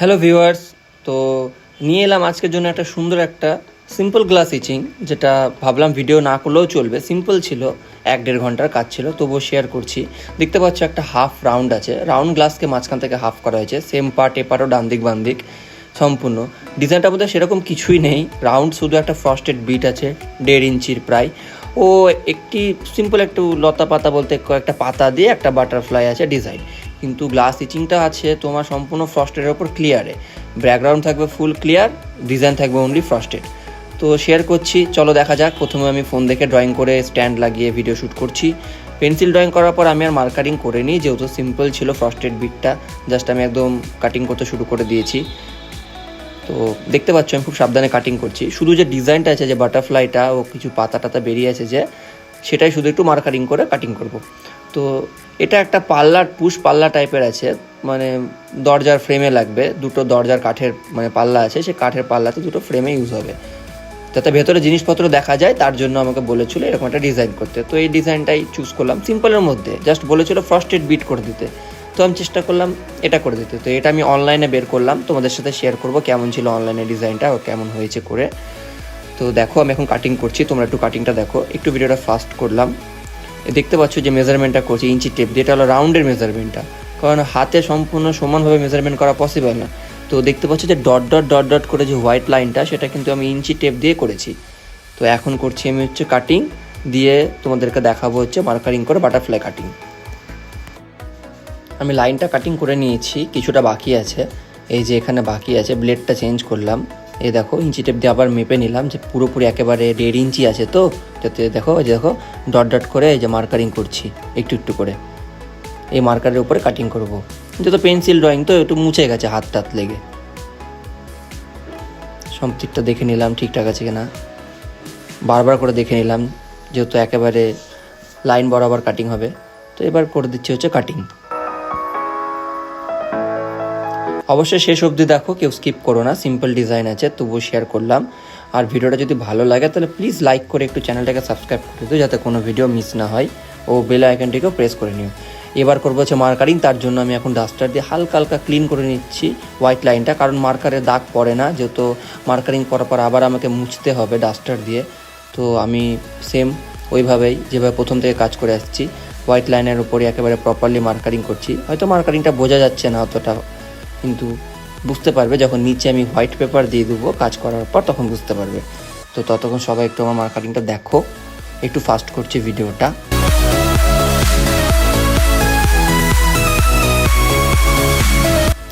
Hello viewers তো নিয়ে এলাম আজকের জন্য একটা সুন্দর একটা সিম্পল গ্লাস ইচিং যেটা ভাবলাম ভিডিও না করলেও চলবে। সিম্পল ছিল, এক দেড় ঘণ্টার কাজ ছিল, তবুও শেয়ার করছি। দেখতে পাচ্ছ একটা হাফ রাউন্ড আছে। রাউন্ড গ্লাসকে মাঝখান থেকে হাফ করা হয়েছে। সেম পার্ট এপারও ডান দিক, বাম দিক, সম্পূর্ণ। ডিজাইনটার মধ্যে সেরকম কিছুই নেই। রাউন্ড শুধু একটা ফ্রস্টেড বিট আছে, দেড় ইঞ্চির প্রায়। ও একটি সিম্পল একটু লতা পাতা বলতে কয়েকটা পাতা দিয়ে একটা বাটারফ্লাই আছে ডিজাইন কিন্তু গ্লাস স্টিচিংটা আছে তোমার সম্পূর্ণ ফ্রস্টের ওপর ক্লিয়ারে ব্যাকগ্রাউন্ড থাকবে ফুল ক্লিয়ার ডিজাইন থাকবে অনলি ফ্রস্টেড তো শেয়ার করছি, চলো দেখা যাক। প্রথমে আমি ফোন দেখে ড্রয়িং করে স্ট্যান্ড লাগিয়ে ভিডিও শ্যুট করছি। পেন্সিল ড্রয়িং করার পর আমি আর মার্কারিং করে নিই, যেহেতু সিম্পল ছিল ফ্রস্টেড বিটটা জাস্ট আমি একদম কাটিং করতে শুরু করে দিয়েছি। তো দেখতে পাচ্ছ, আমি খুব সাবধানে কাটিং করছি। শুধু যে ডিজাইনটা আছে, যে বাটারফ্লাইটা ও কিছু পাতা টাতা বেরিয়ে আছে যে, সেটাই শুধু একটু মার্কারিং করে কাটিং করব। তো এটা একটা পাল্লার পুশ, পাল্লা টাইপের আছে মানে দরজার ফ্রেমে লাগবে, দুটো দরজার কাঠের মানে পাল্লা আছে সে কাঠের পাল্লাতে দুটো ফ্রেমে ইউজ হবে। যাতে ভেতরে জিনিসপত্র দেখা যায়, তার জন্য আমাকে বলেছিল এরকম একটা ডিজাইন করতে। তো এই ডিজাইনটাই চুজ করলাম সিম্পলের মধ্যে জাস্ট বলেছিল ফ্রস্টেড বিট করে দিতে। তো আমি চেষ্টা করলাম এটা করে দিতে। তো এটা আমি অনলাইনে বের করলাম, তোমাদের সাথে শেয়ার করব কেমন ছিল অনলাইনে ডিজাইনটা ও কেমন হয়েছে করে। তো দেখো, আমি এখন কাটিং করছি, তোমরা একটু কাটিংটা দেখো। একটু ভিডিওটা ফাস্ট করলাম। দেখতে পাচ্ছ যে মেজারমেন্টটা করছি, ইঞ্চি টেপ দিয়ে। এটা হলো রাউন্ডের মেজারমেন্টটা কারণ হাতে সম্পূর্ণ সমানভাবে মেজারমেন্ট করা পসিবল না। তো দেখতে পাচ্ছ যে ডট ডট ডট ডট করে যে হোয়াইট লাইনটা সেটা কিন্তু আমি ইঞ্চি টেপ দিয়ে করেছি। তো এখন করছি আমি হচ্ছে কাটিং দিয়ে তোমাদেরকে দেখাবো হচ্ছে মার্কারিং করে বাটারফ্লাই কাটিং আমি লাইনটা কাটিং করে নিয়েছি, কিছুটা বাকি আছে। এই যে এখানে বাকি আছে ব্লেডটা চেঞ্জ করলাম। এই দেখো, ইঞ্চি টেপ দিয়ে আবার মেপে নিলাম যে পুরোপুরি একেবারে দেড় ইঞ্চি আছে তো। যাতে দেখো যে দেখো, ডট ডট করে যে মার্কারিং করছি, একটু একটু করে। এই মার্কারের উপরে কাটিং করব। যেহেতু পেন্সিল ড্রয়িং, তো একটু মুছে গেছে হাত টাত লেগে। সব দিকটা দেখে নিলাম ঠিকঠাক আছে কিনা। বারবার করে দেখে নিলাম, যেহেতু একেবারে লাইন বরাবর কাটিং হবে। তো এবার করে দিচ্ছি হচ্ছে কাটিং। অবশ্যই শেষ অবধি দেখো, কেউ স্কিপ করো না সিম্পল ডিজাইন আছে, তবুও শেয়ার করলাম। আর ভিডিওটা যদি ভালো লাগে, তাহলে প্লিজ লাইক করে একটু চ্যানেলটাকে সাবস্ক্রাইব করে দিও, যাতে কোনো ভিডিও মিস না হয়। ও বেল আইকনটিকেও প্রেস করে নিও। এবার করব হচ্ছে মার্কারিং তার জন্য আমি এখন ডাস্টার দিয়ে হালকা হালকা ক্লিন করে নিচ্ছি হোয়াইট লাইনটা কারণ মার্কারের দাগ পড়ে না, যেহেতু মার্কারিং করার পর আবার আমাকে মুছতে হবে ডাস্টার দিয়ে। তো আমি সেম ওইভাবেই যেভাবে প্রথম থেকে কাজ করে আসছি হোয়াইট লাইনের উপরে একেবারে প্রপারলি মার্কারিং করছি। হয়তো মার্কারিংটা বোঝা যাচ্ছে না অতটা। কিন্তু বুঝতে পারবে যখন নিচে আমি হোয়াইট পেপার দিয়ে দেবো কাজ করার পর তখন বুঝতে পারবে। তো ততক্ষণ সবাই একটু আমার মার্কারিংটা দেখো। একটু ফাস্ট করছি ভিডিওটা।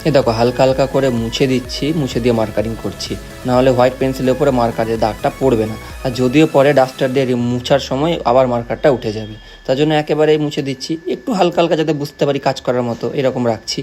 এ দেখো, হালকা হালকা করে মুছে দিচ্ছি, মুছে দিয়ে মার্কারিং করছি। না হলে হোয়াইট পেন্সিলের উপরে মার্কারের দাগটা পড়বে না। আর যদিও পরে ডাস্টার দিয়ে মুছার সময় আবার মার্কারটা উঠে যাবে। তার জন্য একেবারেই মুছে দিচ্ছি। একটু হালকা হালকা যাতে বুঝতে পারি কাজ করার মতো, এরকম রাখছি।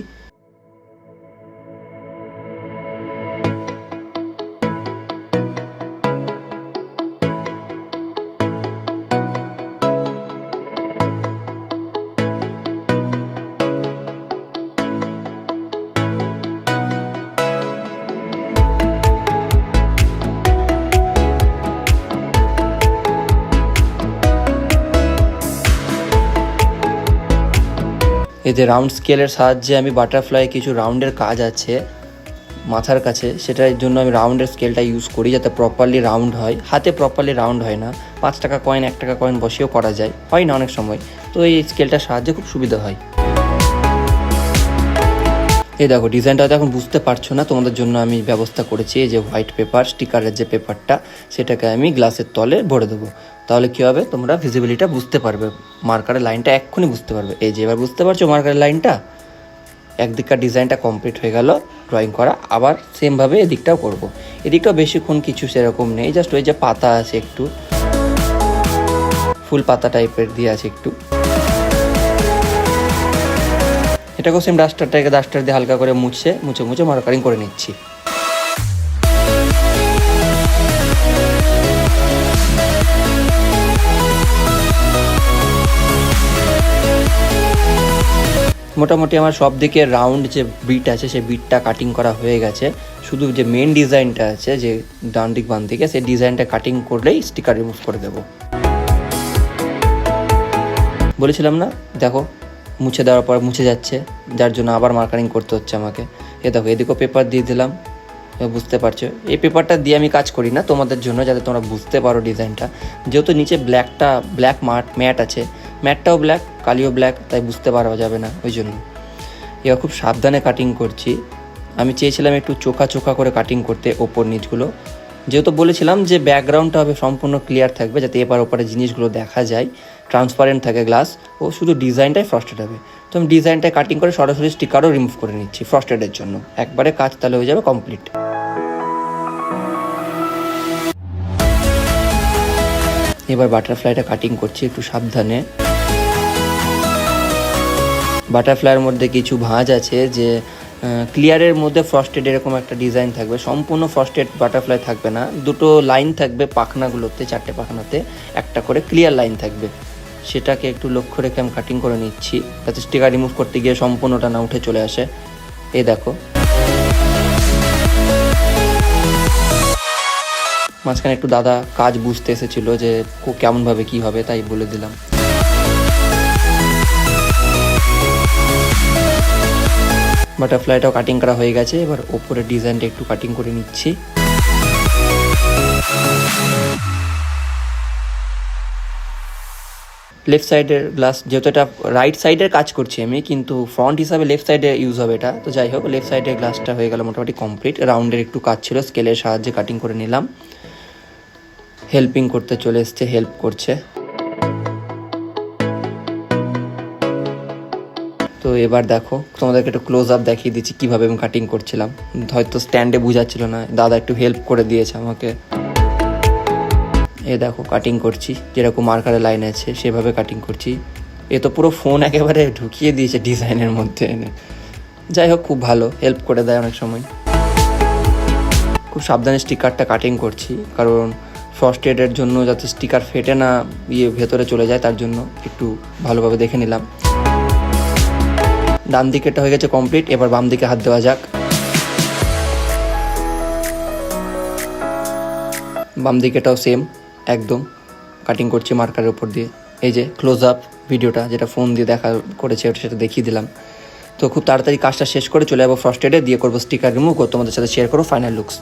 যে রাউন্ড স্কেলের সাহায্যে আমি বাটারফ্লাই কিছু রাউন্ডের কাজ আছে মাথার কাছে, সেটার জন্য আমি রাউন্ডের স্কেলটা ইউজ করি যাতে প্রপারলি রাউন্ড হয়। হাতে প্রপারলি রাউন্ড হয় না। পাঁচ টাকা কয়েন এক টাকা কয়েন বসেও করা যায়। হয় না অনেক সময়। তো এই স্কেলটার সাহায্যে খুব সুবিধা হয়। এই দেখো ডিজাইনটা তো এখন বুঝতে পারছ না। তোমাদের জন্য আমি ব্যবস্থা করেছি। এই যে হোয়াইট পেপার স্টিকারের যে পেপারটা সেটাকে আমি গ্লাসের তলে ভরে দেবো। তাহলে কী হবে? তোমরা ভিজিবিলিটা বুঝতে পারবে। মার্কারের লাইনটা এক্ষুনি বুঝতে পারবে। এই যে এবার বুঝতে পারছ মার্কারের লাইনটা একদিককার ডিজাইনটা কমপ্লিট হয়ে গেল ড্রয়িং করা, আবার সেমভাবে এদিকটাও করব। এদিকটাও বেশিক্ষণ কিছু সেরকম নেই জাস্ট ওই যে পাতা আছে একটু। ফুল পাতা টাইপের দিয়ে আছে একটু। এটাকেও সেম ডাস্টারটাকে ডাস্টার দিয়ে হালকা করে মুছে মুছে মুছে মার্কারিং করে নিচ্ছি। মোটামুটি আমার সব দিকে রাউন্ড যে বিট আছে, সেই বিটটা কাটিং করা হয়ে গেছে। শুধু যে মেন ডিজাইনটা আছে, যে ডান দিক, বাম দিকে, সেই ডিজাইনটা কাটিং করলেই স্টিকার রিমুভ করে দেবো। বলেছিলাম না? দেখো, মুছে দেওয়ার পর মুছে যাচ্ছে। যার জন্য আবার মার্কারিং করতে হচ্ছে আমাকে। এ দেখো, এদিকেও পেপার দিয়ে দিলাম। বুঝতে পারছ? এই পেপারটা দিয়ে আমি কাজ করি না তোমাদের জন্য, যাতে তোমরা বুঝতে পারো ডিজাইনটা যেহেতু নিচে ব্ল্যাকটা ব্ল্যাক মাট ম্যাট আছে ম্যাটটাও ব্ল্যাক কালিও ব্ল্যাক তাই বুঝতে পারা যাবে না ওই জন্য। এবার খুব সাবধানে কাটিং করছি। আমি চেয়েছিলাম একটু চোখা চোখা করে কাটিং করতে ওপর নিচগুলো। যেহেতু বলেছিলাম যে ব্যাকগ্রাউন্ডটা হবে সম্পূর্ণ ক্লিয়ার থাকবে, যাতে এপার ওপারে জিনিসগুলো দেখা যায়। ট্রান্সপারেন্ট থাকে গ্লাস ও শুধু ডিজাইনটাই ফ্রস্টেড হবে। তো আমি ডিজাইনটা কাটিং করে সরাসরি স্টিকারও রিমুভ করে নিচ্ছি ফ্রস্টেডের জন্য। একবারে কাজ তাহলে হয়ে যাবে কমপ্লিট এবার বাটারফ্লাইটা কাটিং করছি একটু সাবধানে। বাটারফ্লাইয়ের মধ্যে কিছু ভাঁজ আছে যে ক্লিয়ারের মধ্যে ফ্রস্টেড এরকম একটা ডিজাইন থাকবে। সম্পূর্ণ ফ্রস্টেড বাটারফ্লাই থাকবে না। দুটো লাইন থাকবে পাখনাগুলোতে, চারটে পাখনাতে। একটা করে ক্লিয়ার লাইন থাকবে। সেটাকে একটু লক্ষ্য রেখে আমি কাটিং করে নিচ্ছি। যাতে স্টিকার রিমুভ করতে গিয়ে সম্পূর্ণটা না উঠে চলে আসে। এই দেখো। মাঝখানে একটু দাদা কাজ বুঝতে এসেছিল যে কেমনভাবে কি হবে, তাই বলে দিলাম। বাটারফ্লাইটাও কাটিং করা হয়ে গেছে। এবার ওপরের ডিজাইনটা একটু কাটিং করে নিচ্ছি। লেফট সাইডের গ্লাস যেহেতু এটা রাইট সাইডের কাজ করছি আমি, কিন্তু ফ্রন্ট হিসাবে লেফট সাইডে ইউজ হবে এটা। তো যাই হোক লেফট সাইডের গ্লাসটা হয়ে গেল মোটামুটি কমপ্লিট রাউন্ডের একটু কাজ ছিল স্কেলের সাহায্যে কাটিং করে নিলাম। হেল্পিং করতে চলে এসছে হেল্প করছে। তো এবার দেখো, তোমাদেরকে একটু ক্লোজ আপ দেখিয়ে দিচ্ছি কীভাবে আমি কাটিং করছিলাম। হয়তো স্ট্যান্ডে বোঝাচ্ছিল না, দাদা একটু হেল্প করে দিয়েছে আমাকে। এ দেখো কাটিং করছি, যেরকম মার্কারের লাইন আছে, সেভাবে কাটিং করছি। এ তো পুরো ফোন একেবারে ঢুকিয়ে দিয়েছে ডিজাইনের মধ্যে এনে। যাই হোক, খুব ভালো হেল্প করে দেয় অনেক সময়। খুব সাবধানে স্টিকারটা কাটিং করছি, কারণ ফার্স্ট এডের জন্য যাতে স্টিকার ফেটে না ইয়ে ভেতরে চলে যায়, তার জন্য একটু ভালোভাবে দেখে নিলাম। ডান দিকেরটা হয়ে গেছে কমপ্লিট, এবার বাম দিকে হাত দেওয়া যাক। বাম দিকেটাও সেম একদম। কাটিং করছি মার্কারের উপর দিয়ে। এই যে ক্লোজ আপ ভিডিওটা যেটা ফোন দিয়ে দেখা করেছে, ওটা সেটা দেখিয়ে দিলাম। তো খুব তাড়াতাড়ি কাজটা শেষ করে চলে যাব ফার্স্ট এডে দিয়ে করব স্টিকার রিমুভ তোমাদের সাথে শেয়ার করো ফাইনাল লুকস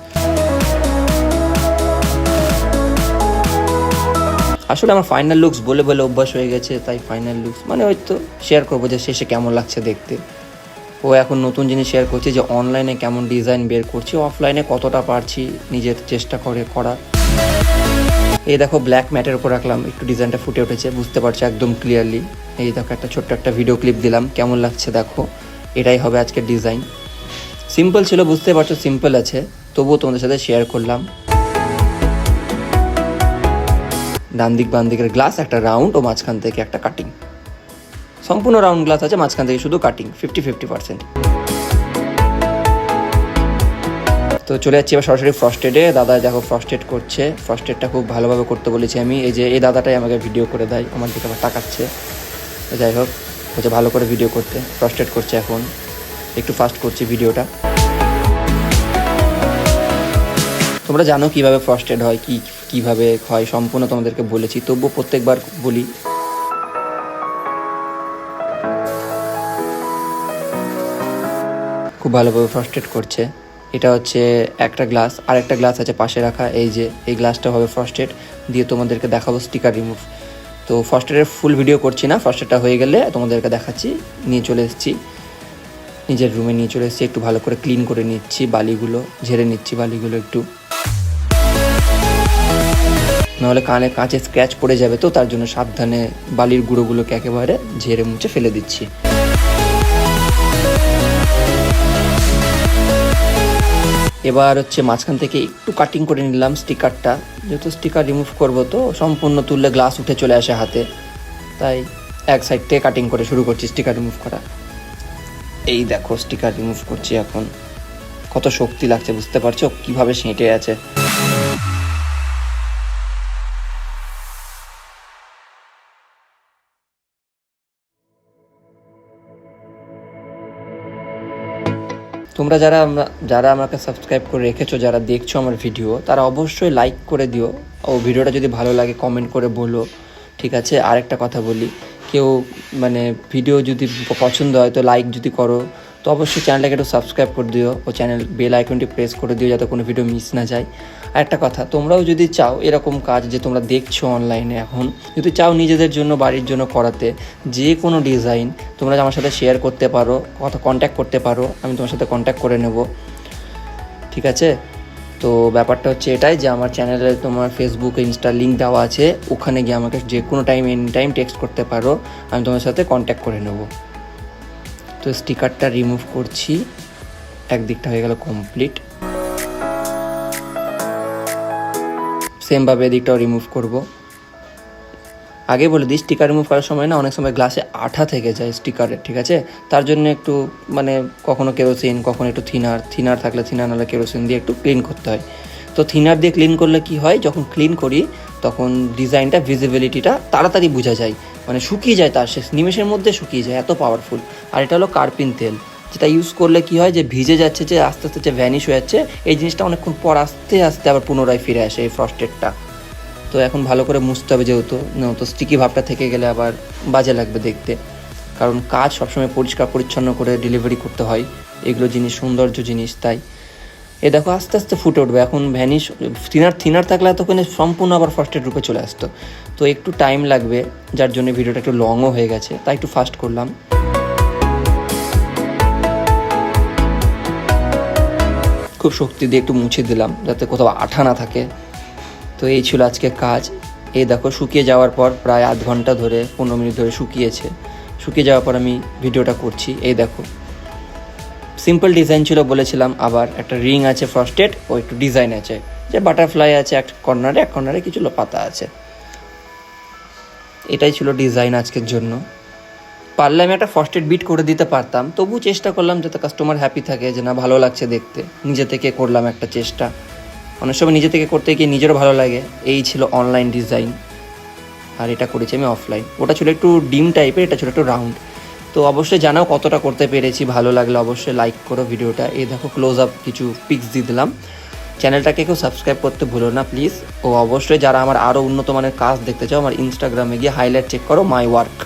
আসলে আমার ফাইনাল লুকস বলে বলে অভ্যাস হয়ে গেছে, তাই ফাইনাল লুকস মানে হয়তো শেয়ার করব যে শেষে কেমন লাগছে দেখতে। ও এখন নতুন জিনিস শেয়ার করছে যে অনলাইনে কেমন ডিজাইন বের করছি অফলাইনে কতটা পারছি নিজের চেষ্টা করে করা এই দেখো ব্ল্যাক ম্যাটের উপর রাখলাম, একটু ডিজাইনটা ফুটে উঠেছে, বুঝতে পারছ একদম ক্লিয়ারলি এই দেখো একটা ছোট্ট একটা ভিডিও ক্লিপ দিলাম, কেমন লাগছে দেখো। এটাই হবে আজকের ডিজাইন সিম্পল ছিল, বুঝতে পারছ সিম্পল আছে, তবুও তোমাদের সাথে শেয়ার করলাম। ডান দিক বান দিকের গ্লাস একটা রাউন্ড ও মাঝখান থেকে একটা কাটিং সম্পূর্ণ রাউন্ড গ্লাস আছে, মাঝখান থেকে শুধু কাটিং ফিফটি ফিফটি পার্সেন্ট তো চলে যাচ্ছি এবার সরাসরি ফ্রস্টেডে দাদা দেখো ফ্রস্টেড করছে। ফ্রস্টেডটা খুব ভালোভাবে করতে বলেছি আমি। এই যে, এই দাদাটাই আমাকে ভিডিও করে দেয়, আমার দিকে আবার তাকাচ্ছে। তো যাই হোক হচ্ছে ভালো করে ভিডিও করতে। ফ্রস্টেড করছে এখন। একটু ফাস্ট করছি ভিডিওটা তোমরা জানো কীভাবে ফ্রস্টেড হয়, কি কীভাবে হয় সম্পূর্ণ তোমাদেরকে বলেছি, তবুও প্রত্যেকবার বলি। খুব ভালোভাবে ফ্রস্টেড করছে। এটা হচ্ছে একটা গ্লাস আর একটা গ্লাস আছে পাশে রাখা, এই যে, এই গ্লাসটা হবে ফ্রস্টেড দিয়ে তোমাদেরকে দেখাবো স্টিকার রিমুভ তো ফ্রস্টেডের ফুল ভিডিও করছি না ফ্রস্টেডটা হয়ে গেলে তোমাদেরকে দেখাচ্ছি, নিয়ে চলে এসেছি। নিজের রুমে নিয়ে চলে এসেছি, একটু ভালো করে ক্লিন করে নিচ্ছি বালিগুলো, ঝেড়ে নিচ্ছি বালিগুলো একটু। নাহলে কানে কাঁচে স্ক্র্যাচ পড়ে যাবে তো, তার জন্য সাবধানে বালির গুঁড়োগুলোকে একেবারে ঝেড়ে মুছে ফেলে দিচ্ছি। এবার হচ্ছে মাঝখান থেকে একটু কাটিং করে নিলাম স্টিকারটা যেহেতু স্টিকার রিমুভ করব তো, সম্পূর্ণ তুললে গ্লাস উঠে চলে আসে হাতে। তাই এক সাইড থেকে কাটিং করে শুরু করছি স্টিকার রিমুভ করা। এই দেখো স্টিকার রিমুভ করছি এখন। কত শক্তি লাগছে, বুঝতে পারছ? কীভাবে সেঁটে আছে? তোমরা যারা আমরা যারা আমাকে সাবস্ক্রাইব করে রেখেছো, যারা দেখছ আমার ভিডিও তারা অবশ্যই লাইক করে দিও। ও ভিডিওটা যদি ভালো লাগে কমেন্ট করে বলো। ঠিক আছে? আরেকটা কথা বলি। কেউ মানে ভিডিও যদি পছন্দ হয়, তো লাইক যদি করো। তো অবশ্যই চ্যানেলটাকে একটু সাবস্ক্রাইব করে দিও ও চ্যানেল বেল আইকনটি প্রেস করে দিও যাতে কোনো ভিডিও মিস না যায়। আর একটা কথা, তোমরাও যদি চাও এরকম কাজ যে তোমরা দেখছ অনলাইনে এখন, যদি চাও নিজেদের জন্য, বাড়ির জন্য করাতে যে কোনো ডিজাইন তোমরা আমার সাথে শেয়ার করতে পারো কথা কন্ট্যাক্ট করতে পারো, আমি তোমার সাথে কন্ট্যাক্ট করে নেব। ঠিক আছে? তো ব্যাপারটা হচ্ছে এটাই যে আমার চ্যানেলে তোমার ফেসবুক ইনস্টা লিঙ্ক দেওয়া আছে, ওখানে গিয়ে আমাকে যে কোনো টাইম এনি টাইম টেক্সট করতে পারো, আমি তোমার সাথে কন্ট্যাক্ট করে নেব। তো স্টিকারটা রিমুভ করছি। একদিকটা হয়ে গেল কমপ্লিট সেমভাবে এদিকটাও রিমুভ করব। আগে বলে দিই স্টিকার রিমুভ করার সময় না অনেক সময় গ্লাসে আঠা থেকে যায় স্টিকারের ঠিক আছে? তার জন্য একটু মানে কখনো কেরোসিন কখনো একটু থিনার থিনার থাকলে থিনার নাহলে কেরোসিন দিয়ে একটু ক্লিন করতে হয়। তো থিনার দিয়ে ক্লিন করলে কি হয়? যখন ক্লিন করি, তখন ডিজাইনটা ভিজিবিলিটিটা তাড়াতাড়ি বোঝা যায়। মানে শুকিয়ে যায় তার শেষ নিমেষের মধ্যে শুকিয়ে যায়, এত পাওয়ারফুল আর এটা হলো কার্পিন তেল, যেটা ইউজ করলে কি হয় যে ভিজে যাচ্ছে, যে আস্তে আস্তে যে ভ্যানিশ হয়ে যাচ্ছে, এই জিনিসটা অনেকক্ষণ পর আস্তে আস্তে আবার পুনরায় ফিরে আসে এই ফ্রস্টেডটা তো এখন ভালো করে মুছতে হবে যেহেতু তো স্টিকি ভাবটা থেকে গেলে আবার বাজে লাগবে দেখতে। কারণ কাজ সবসময় পরিষ্কার পরিচ্ছন্ন করে ডেলিভারি করতে হয়। এগুলো জিনিস সৌন্দর্য জিনিস, তাই। এ দেখো, আস্তে আস্তে ফুটে উঠবে। এখন ভ্যানিশ থিনার থিনার থাকলে এতক্ষণে সম্পূর্ণ আবার ফার্স্টের রূপে চলে আসতো। তো একটু টাইম লাগবে, যার জন্য ভিডিওটা একটু লংও হয়ে গেছে, তাই একটু ফাস্ট করলাম। খুব শক্তি দিয়ে একটু মুছে দিলাম, যাতে কোথাও আঠা না থাকে। তো এই ছিল আজকে কাজ। এই দেখো, শুকিয়ে যাওয়ার পর প্রায় আধ ঘণ্টা ধরে, পনেরো মিনিট ধরে শুকিয়েছে। শুকিয়ে যাওয়ার পর আমি ভিডিওটা করছি। এই দেখো সিম্পল ডিজাইন ছিল বলেছিলাম, আবার একটা রিং আছে ফ্রস্টেড ও একটু ডিজাইন আছে। যে বাটারফ্লাই আছে এক কর্নারে এক কর্নারে কিছু পাতা আছে। এটাই ছিল ডিজাইন আজকের জন্য। পারলে আমি একটা ফ্রস্টেড বিট করে দিতে পারতাম, তবু চেষ্টা করলাম যাতে কাস্টমার হ্যাপি থাকে, যে না, ভালো লাগছে দেখতে। নিজে থেকে করলাম একটা চেষ্টা। অনেক সময় নিজে থেকে করতে গিয়ে নিজেরও ভালো লাগে, এই ছিল অনলাইন ডিজাইন আর এটা করেছি আমি অফলাইন ওটা ছিল একটু ডিম টাইপের এটা ছিল একটু রাউন্ড তো অবশ্যই জানাও কতটা করতে পেরেছি। ভালো লাগলে অবশ্যই লাইক করো ভিডিওটা। এই দেখো ক্লোজ আপ কিছু পিক্স দিয়ে দিলাম। চ্যানেলটাকে কেউ সাবস্ক্রাইব করতে ভুলো না প্লিজ ও অবশ্যই যারা আমার আরও উন্নত মানের কাজ দেখতে চাও, আমার ইনস্টাগ্রামে গিয়ে হাইলাইট চেক করো মাই ওয়ার্ক